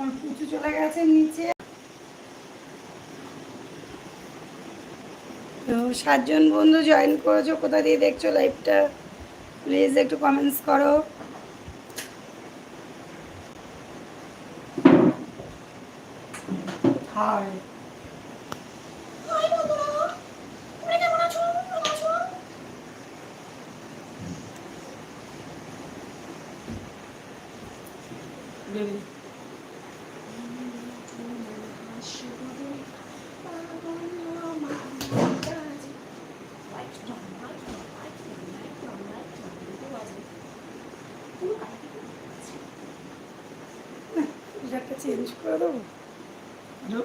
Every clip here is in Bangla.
আমার চলে গেছে নিচে। সাতজন বন্ধু জয়েন করেছ, কোথা দিয়ে দেখছ লাইভটা প্লিজ একটু কমেন্টস করো। হাই একটা চেঞ্জ করে দেবো হ্যালো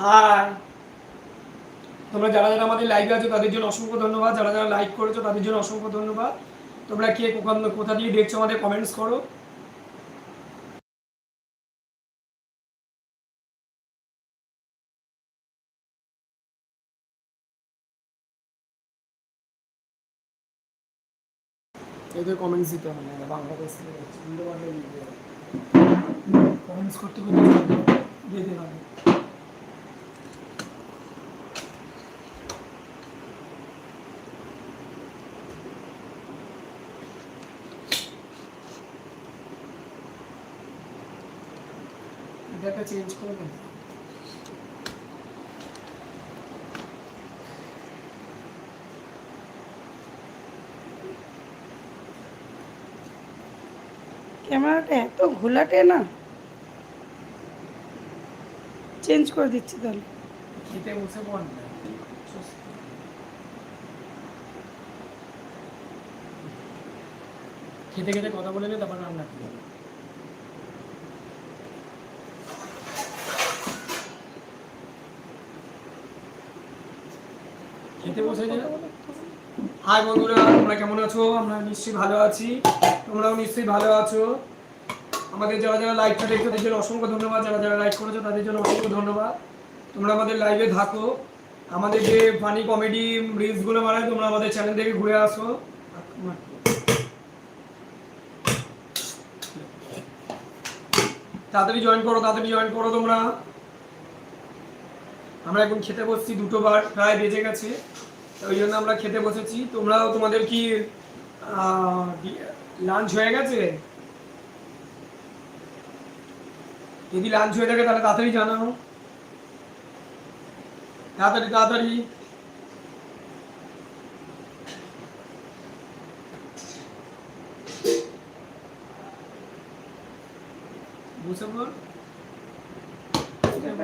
হাই। তোমরা যারা যারা আমাদের লাইভে আছো, তাদের জন্য অসংখ্য ধন্যবাদ। যারা যারা লাইক করেছ, তাদের জন্য অসংখ্য ধন্যবাদ। তোমরা কে কোথা দিয়ে দেখছ আমাদের কমেন্টস করো। এদের কমেন্টস দিতে হবে বাংলাদেশ কমেন্টস করতে করতে দিয়ে দিতে এটাকে চেঞ্জ করে ক্যামেরাটা এত ঘোলাটে না? চেঞ্জ করে দিচ্ছি তাহলে। খেতে বসে খেতে খেতে কথা বলে নে, তারপর রান্না করবে। খেতে বসে যে হাই বন্ধুরা, তোমরা কেমন আছো? আমরা নিশ্চয়ই ভালো আছি। তোমরাও নিশ্চয়ই ভালো আছো। আমাদের যারা যারা লাইভটা দেখছ, তাদের জন্য অসংখ্য ধন্যবাদ। যারা যারা লাইক করেছ, তাদের জন্য অসংখ্য ধন্যবাদ। তোমরা আমাদের লাইভে থাকো। আমাদের যে ফানি কমেডি রিলসগুলো বানাই তোমরা আমাদের চ্যানেল থেকে ঘুরে আসো। তাড়াতাড়ি জয়েন করো, তাড়াতাড়ি জয়েন করো তোমরা। আমরা এখন খেতে বসছি, দুটো বার প্রায় বেজে গেছে। ওই জন্য আমরা খেতে বসেছি। তোমরাও তোমাদের কি লাঞ্চ হয়ে গেছে? যদি লাঞ্চ হয়ে থাকে তাহলে তাড়াতাড়ি জানাও। তাড়াতাড়ি তাড়াতাড়ি।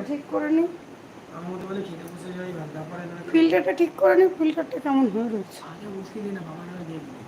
ঠিক করে না। ফিল্টারটা ঠিক করে নি ফিল্টারটা কেমন হয়ে রয়েছে? আগে মুশকিল না বাবা না। দেখবে